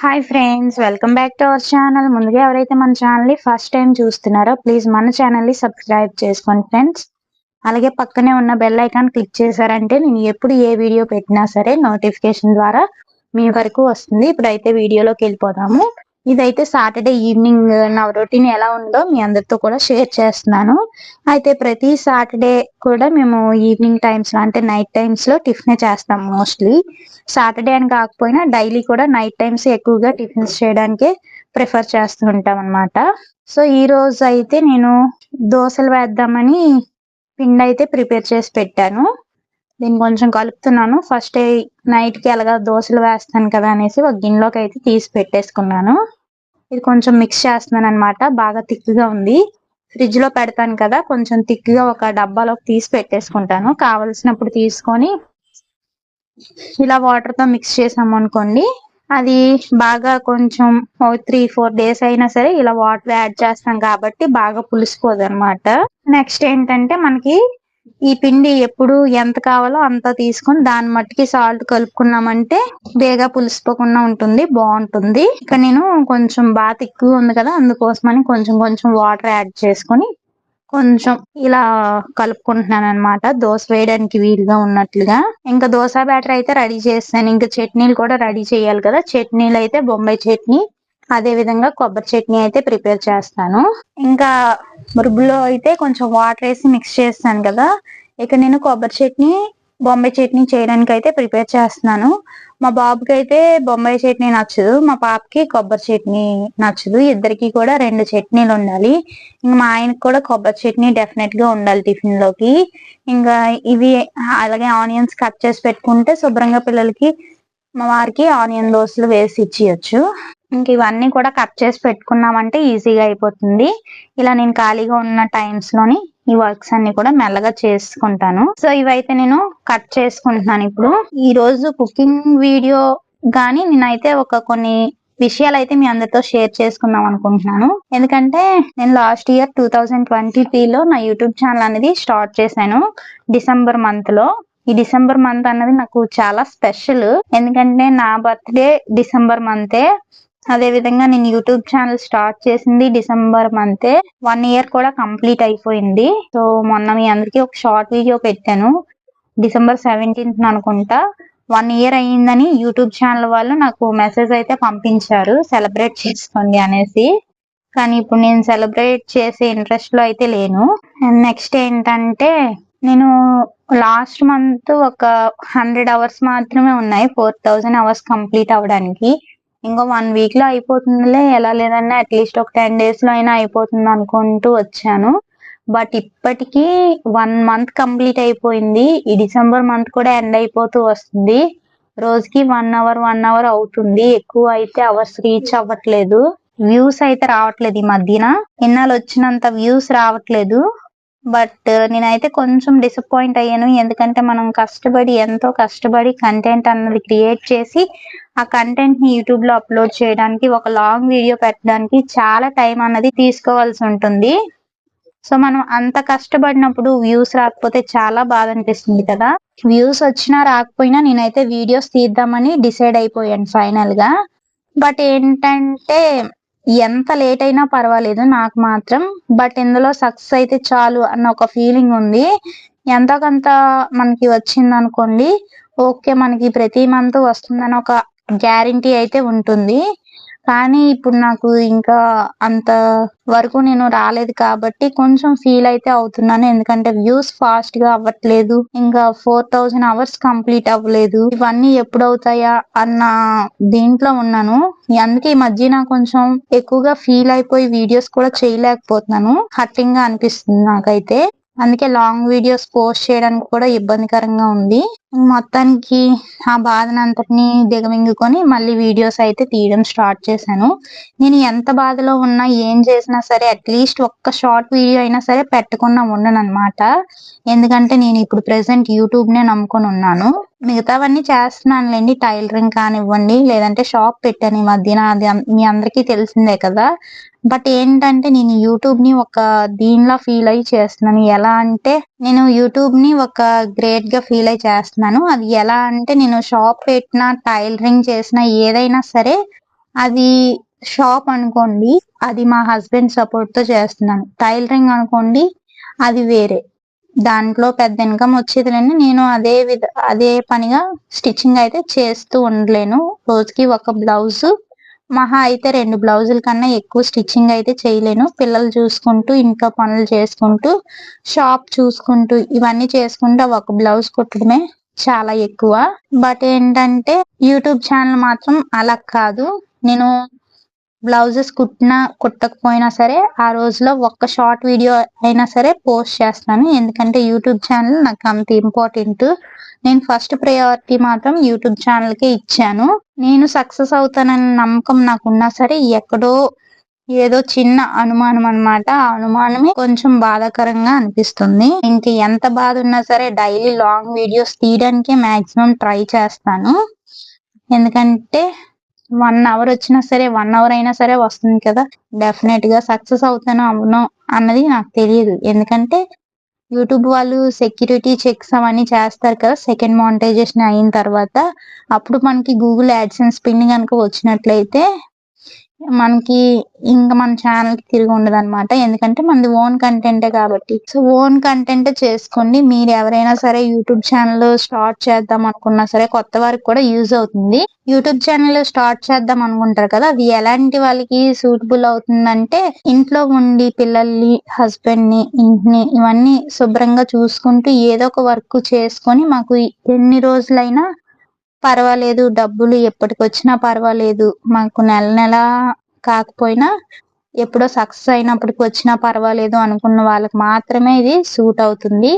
Hi friends welcome back to our channel ముందుగా ఎవరైతే మన ఛానల్ని ఫస్ట్ టైం చూస్తున్నారో ప్లీజ్ మన ఛానల్ని సబ్స్క్రైబ్ చేసుకోండి ఫ్రెండ్స్ అలాగే పక్కనే ఉన్న బెల్ ఐకాన్ క్లిక్ చేశారంటే నేను ఎప్పుడు ఏ వీడియో పెట్టినా సరే నోటిఫికేషన్ ద్వారా మీ వరకు వస్తుంది. ఇప్పుడైతే వీడియోలోకి వెళ్ళిపోదాము. ఇదైతే సాటర్డే ఈవినింగ్ నా రొటీన్ ఎలా ఉందో మీ అందరితో కూడా షేర్ చేస్తున్నాను. అయితే ప్రతి సాటర్డే కూడా మేము ఈవినింగ్ టైమ్స్లో అంటే నైట్ టైమ్స్లో టిఫిన్ చేస్తాం మోస్ట్లీ. సాటర్డే అని కాకపోయినా డైలీ కూడా నైట్ టైమ్స్ ఎక్కువగా టిఫిన్స్ చేయడానికి ప్రిఫర్ చేస్తూ ఉంటాం అనమాట సో ఈ రోజు అయితే నేను దోశలు వేద్దామని పిండి అయితే ప్రిపేర్ చేసి పెట్టాను. దీన్ని కొంచెం కలుపుతున్నాను. ఫస్ట్ నైట్కి ఎలాగా దోశలు వేస్తాను కదా అనేసి ఒక గిన్నెలోకి అయితే తీసి పెట్టేసుకున్నాను. ఇది కొంచెం మిక్స్ చేస్తున్నాను అనమాట బాగా థిక్గా ఉంది. ఫ్రిడ్జ్లో పెడతాను కదా కొంచెం థిక్గా ఒక డబ్బాలోకి తీసి పెట్టేసుకుంటాను. కావలసినప్పుడు తీసుకొని ఇలా వాటర్తో మిక్స్ చేసాము అనుకోండి అది బాగా కొంచెం త్రీ ఫోర్ డేస్ అయినా సరే ఇలా వాటర్ యాడ్ చేస్తాం కాబట్టి బాగా పులిసిపోదు అనమాట నెక్స్ట్ ఏంటంటే మనకి ఈ పిండి ఎప్పుడు ఎంత కావాలో అంత తీసుకొని దాని మట్టికి సాల్ట్ కలుపుకున్నామంటే బేగా పులిసిపోకుండా ఉంటుంది బాగుంటుంది. ఇక నేను కొంచెం బాత్ ఎక్కువ ఉంది కదా అందుకోసమని కొంచెం కొంచెం వాటర్ యాడ్ చేసుకొని కొంచెం ఇలా కలుపుకుంటున్నాను అనమాట దోశ వేయడానికి వీలుగా ఉన్నట్లుగా. ఇంకా దోశ బ్యాటర్ అయితే రెడీ చేస్తాను. ఇంకా చట్నీలు కూడా రెడీ చేయాలి కదా. చట్నీలు అయితే బొంబాయి చట్నీ అదే విధంగా కొబ్బరి చట్నీ అయితే ప్రిపేర్ చేస్తాను. ఇంకా మురుబులో అయితే కొంచెం వాటర్ వేసి మిక్స్ చేస్తాను కదా. ఇక నేను కొబ్బరి చట్నీ బొంబాయి చట్నీ చేయడానికి అయితే ప్రిపేర్ చేస్తున్నాను. మా బాబుకి అయితే బొంబాయి చట్నీ నచ్చదు. మా పాపకి కొబ్బరి చట్నీ నచ్చదు. ఇద్దరికి కూడా రెండు చట్నీలు ఉండాలి. ఇంకా మా ఆయనకి కూడా కొబ్బరి చట్నీ డెఫినెట్గా ఉండాలి టిఫిన్లోకి. ఇంకా ఇవి అలాగే ఆనియన్స్ కట్ చేసి పెట్టుకుంటే శుభ్రంగా పిల్లలకి మా వారికి ఆనియన్ దోశలు వేసి ఇచ్చేయచ్చు. ఇంక ఇవన్నీ కూడా కట్ చేసి పెట్టుకున్నామంటే ఈజీగా అయిపోతుంది. ఇలా నేను ఖాళీగా ఉన్న టైమ్స్లోని ఈ వర్క్స్ అన్ని కూడా మెల్లగా చేసుకుంటాను. సో ఇవైతే నేను కట్ చేసుకుంటున్నాను ఇప్పుడు. ఈ రోజు కుకింగ్ వీడియో కానీ నేనైతే ఒక కొన్ని విషయాలు అయితే మీ అందరితో షేర్ చేసుకుందాం అనుకుంటున్నాను. ఎందుకంటే నేను last year two thousand twenty లో నా యూట్యూబ్ ఛానల్ అనేది స్టార్ట్ చేశాను డిసెంబర్ మంత్లో. ఈ డిసెంబర్ మంత్ అన్నది నాకు చాలా స్పెషల్ ఎందుకంటే నా బర్త్డే డిసెంబర్ మంతే అదే విధంగా నేను యూట్యూబ్ ఛానల్ స్టార్ట్ చేసింది డిసెంబర్ మంతే వన్ ఇయర్ కూడా కంప్లీట్ అయిపోయింది. సో మొన్న మీ అందరికి ఒక షార్ట్ వీడియో పెట్టాను. డిసెంబర్ సెవెంటీన్త్ అనుకుంటా. వన్ ఇయర్ అయ్యిందని యూట్యూబ్ ఛానల్ వాళ్ళు నాకు మెసేజ్ అయితే పంపించారు. సెలబ్రేట్ చేసుకోండి అనేసి. కానీ ఇప్పుడు నేను సెలబ్రేట్ చేసే ఇంట్రెస్ట్లో అయితే లేను. అండ్ నెక్స్ట్ ఏంటంటే నేను లాస్ట్ మంత్ ఒక హండ్రెడ్ అవర్స్ మాత్రమే ఉన్నాయి. ఫోర్ థౌజండ్ అవర్స్ కంప్లీట్ అవ్వడానికి. ఇంకో వన్ వీక్లో అయిపోతుందిలే ఎలా లేదన్నా అట్లీస్ట్ ఒక టెన్ డేస్లో అయినా అయిపోతుంది అనుకుంటూ వచ్చాను. బట్ ఇప్పటికీ వన్ మంత్ కంప్లీట్ అయిపోయింది. ఈ డిసెంబర్ మంత్ కూడా ఎండ్ అయిపోతూ వస్తుంది. రోజుకి వన్ అవర్ వన్ అవర్ అవుతుంది. ఎక్కువ అయితే అవర్స్ రీచ్ అవ్వట్లేదు. వ్యూస్ అయితే రావట్లేదు ఈ మధ్యన. ఇన్నాళ్ళు వచ్చినంత వ్యూస్ రావట్లేదు. బట్ నేనైతే కొంచెం డిసప్పాయింట్ అయ్యాను. ఎందుకంటే మనం కష్టపడి ఎంతో కష్టపడి కంటెంట్ అన్నది క్రియేట్ చేసి ఆ కంటెంట్ని యూట్యూబ్లో అప్లోడ్ చేయడానికి ఒక లాంగ్ వీడియో పెట్టడానికి చాలా టైం అన్నది తీసుకోవాల్సి ఉంటుంది. సో మనం అంత కష్టపడినప్పుడు వ్యూస్ రాకపోతే చాలా బాధ అనిపిస్తుంది కదా. వ్యూస్ వచ్చినా రాకపోయినా నేనైతే వీడియోస్ తీద్దామని డిసైడ్ అయిపోయాను ఫైనల్గా. బట్ ఏంటంటే ఎంత లేట్ అయినా పర్వాలేదు నాకు మాత్రం. బట్ ఇందులో సక్సెస్ అయితే చాలు అన్న ఒక ఫీలింగ్ ఉంది. ఎంతో కొంత మనకి వచ్చింది అనుకోండి ఓకే మనకి ప్రతి మంత్ వస్తుందని ఒక గ్యారంటీ అయితే ఉంటుంది. కానీ ఇప్పుడు నాకు ఇంకా అంత వరకు నేను రాలేదు కాబట్టి కొంచెం ఫీల్ అయితే అవుతున్నాను. ఎందుకంటే వ్యూస్ ఫాస్ట్గా అవ్వట్లేదు. ఇంకా ఫోర్ థౌజండ్ అవర్స్ కంప్లీట్ అవ్వలేదు. ఇవన్నీ ఎప్పుడు అవుతాయా అన్న దీంట్లో ఉన్నాను. అందుకే ఈ మధ్యన కొంచెం ఎక్కువగా ఫీల్ అయిపోయి వీడియోస్ కూడా చేయలేకపోతున్నాను. హట్టింగ్గా అనిపిస్తుంది నాకైతే. అందుకే లాంగ్ వీడియోస్ పోస్ట్ చేయడానికి కూడా ఇబ్బందికరంగా ఉంది. మొత్తానికి ఆ బాధను అంతటిని దిగమింగుకొని మళ్ళీ వీడియోస్ అయితే తీయడం స్టార్ట్ చేశాను. నేను ఎంత బాధలో ఉన్నా ఏం చేసినా సరే అట్లీస్ట్ ఒక్క షార్ట్ వీడియో అయినా సరే పెట్టకుండా ఉండను అనమాట ఎందుకంటే నేను ఇప్పుడు ప్రెసెంట్ యూట్యూబ్ నే నమ్ముకొని ఉన్నాను. మిగతావన్నీ చేస్తున్నానులేండి టైలరింగ్ కానివ్వండి లేదంటే షాప్ పెట్టాను ఈ మధ్యన. అది మీ అందరికీ తెలిసిందే కదా. బట్ ఏంటంటే నేను యూట్యూబ్ని ఒక దీనిలా ఫీల్ అయ్యి చేస్తున్నాను. ఎలా అంటే నేను యూట్యూబ్ని ఒక గ్రేట్గా ఫీల్ అయ్యి చేస్తున్నాను. అది ఎలా అంటే నేను షాప్ పెట్టిన టైలరింగ్ చేసిన ఏదైనా సరే అది షాప్ అనుకోండి అది మా హస్బెండ్ సపోర్ట్తో చేస్తున్నాను. టైలరింగ్ అనుకోండి అది వేరే. దాంట్లో పెద్ద ఇన్కమ్ వచ్చేదిలేని నేను అదే విధ అదే పనిగా స్టిచ్చింగ్ అయితే చేస్తూ ఉండలేను. రోజుకి ఒక బ్లౌజ్ మహా అయితే రెండు బ్లౌజుల కన్నా ఎక్కువ స్టిచ్చింగ్ అయితే చేయలేను. పిల్లలు చూసుకుంటూ ఇంట్లో పనులు చేసుకుంటూ షాప్ చూసుకుంటూ ఇవన్నీ చేసుకుంటూ ఒక బ్లౌజ్ కుట్టడమే చాలా ఎక్కువ. బట్ ఏంటంటే యూట్యూబ్ ఛానల్ మాత్రం అలా కాదు. నేను బ్లౌజెస్ కుట్టినా కుట్టకపోయినా సరే ఆ రోజులో ఒక్క షార్ట్ వీడియో అయినా సరే పోస్ట్ చేస్తాను. ఎందుకంటే యూట్యూబ్ ఛానల్ నాకు అంత ఇంపార్టెంట్. నేను ఫస్ట్ ప్రయారిటీ మాత్రం యూట్యూబ్ ఛానల్కే ఇచ్చాను. నేను సక్సెస్ అవుతానన్న నమ్మకం నాకున్నా సరే ఎక్కడో ఏదో చిన్న అనుమానం అనమాట ఆ అనుమానమే కొంచెం బాధాకరంగా అనిపిస్తుంది. ఇంక ఎంత బాధ ఉన్నా సరే డైలీ లాంగ్ వీడియోస్ తీయడానికే మాక్సిమం ట్రై చేస్తాను. ఎందుకంటే వన్ అవర్ వచ్చినా సరే వన్ అవర్ అయినా సరే వస్తుంది కదా. డెఫినెట్గా సక్సెస్ అవుతానో అవునో అన్నది నాకు తెలియదు. ఎందుకంటే యూట్యూబ్ వాళ్ళు సెక్యూరిటీ చెక్స్ అవన్నీ చేస్తారు కదా సెకండ్ మానిటైజేషన్ అయిన తర్వాత. అప్పుడు మనకి గూగుల్ యాడ్సెన్స్ పిన్ కనుక వచ్చినట్లయితే మనకి ఇంకా మన ఛానల్కి తిరిగి ఉండదు అనమాట ఎందుకంటే మనది ఓన్ కంటెంటే కాబట్టి. సో ఓన్ కంటెంట్ చేసుకోండి. మీరు ఎవరైనా సరే యూట్యూబ్ ఛానల్ స్టార్ట్ చేద్దాం అనుకున్నా సరే కొత్త వారికి కూడా యూజ్ అవుతుంది. యూట్యూబ్ ఛానల్ స్టార్ట్ చేద్దాం అనుకుంటారు కదా అది ఎలాంటి వాళ్ళకి సూటబుల్ అవుతుందంటే ఇంట్లో ఉండి పిల్లల్ని హస్బెండ్ని ఇంటిని ఇవన్నీ శుభ్రంగా చూసుకుంటూ ఏదో ఒక వర్క్ చేసుకొని మాకు ఎన్ని రోజులైనా పర్వాలేదు డబ్బులు ఎప్పటికొచ్చినా పర్వాలేదు. మాకు నెల నెల కాకపోయినా ఎప్పుడో సక్సెస్ అయినప్పటికి వచ్చినా పర్వాలేదు అనుకున్న వాళ్ళకి మాత్రమే ఇది సూట్ అవుతుంది.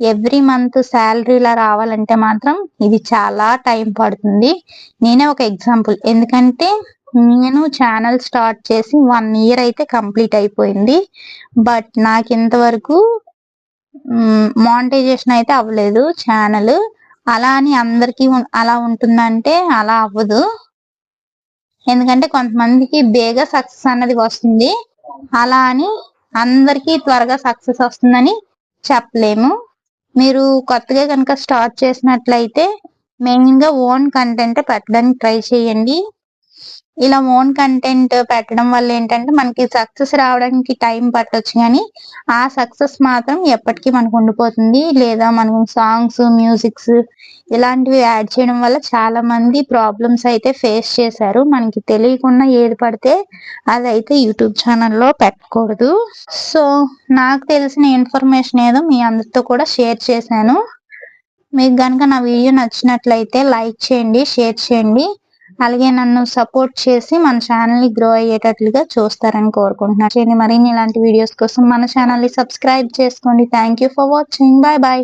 ఎవ్రీ మంత్ శాలరీలా రావాలంటే మాత్రం ఇది చాలా టైం పడుతుంది. నేనే ఒక ఎగ్జాంపుల్. ఎందుకంటే నేను ఛానల్ స్టార్ట్ చేసి వన్ ఇయర్ అయితే కంప్లీట్ అయిపోయింది. బట్ నాకు ఇంతవరకు మానిటైజేషన్ అయితే అవ్వలేదు ఛానల్. అలా అని అందరికీ అలా ఉంటుందంటే అలా అవ్వదు. ఎందుకంటే కొంతమందికి బేగా సక్సెస్ అన్నది వస్తుంది. అలా అని అందరికీ త్వరగా సక్సెస్ వస్తుందని చెప్పలేము. మీరు కొత్తగా కనుక స్టార్ట్ చేసినట్లయితే మెయిన్గా ఓన్ కంటెంట్ పెట్టడానికి ట్రై చేయండి. ఇలా ఓన్ కంటెంట్ పెట్టడం వల్ల ఏంటంటే మనకి సక్సెస్ రావడానికి టైం పట్టొచ్చు కానీ ఆ సక్సెస్ మాత్రం ఎప్పటికీ మనకు ఉండిపోతుంది. లేదా మనం సాంగ్స్ మ్యూజిక్స్ ఇలాంటివి యాడ్ చేయడం వల్ల చాలా మంది ప్రాబ్లమ్స్ అయితే ఫేస్ చేశారు. మనకి తెలియకుండా ఏది పడితే అదైతే యూట్యూబ్ ఛానల్లో పెట్టకూడదు. సో నాకు తెలిసిన ఇన్ఫర్మేషన్ ఏదో మీ అందరితో కూడా షేర్ చేశాను. మీకు కనుక నా వీడియో నచ్చినట్లయితే లైక్ చేయండి షేర్ చేయండి. అలాగే నన్ను సపోర్ట్ చేసి మన ఛానల్ని గ్రో అయ్యేటట్లుగా చూస్తారని కోరుకుంటున్నాను. మరిన్ని ఇలాంటి వీడియోస్ కోసం మన ఛానల్ని సబ్స్క్రైబ్ చేసుకోండి. Thank you for watching bye bye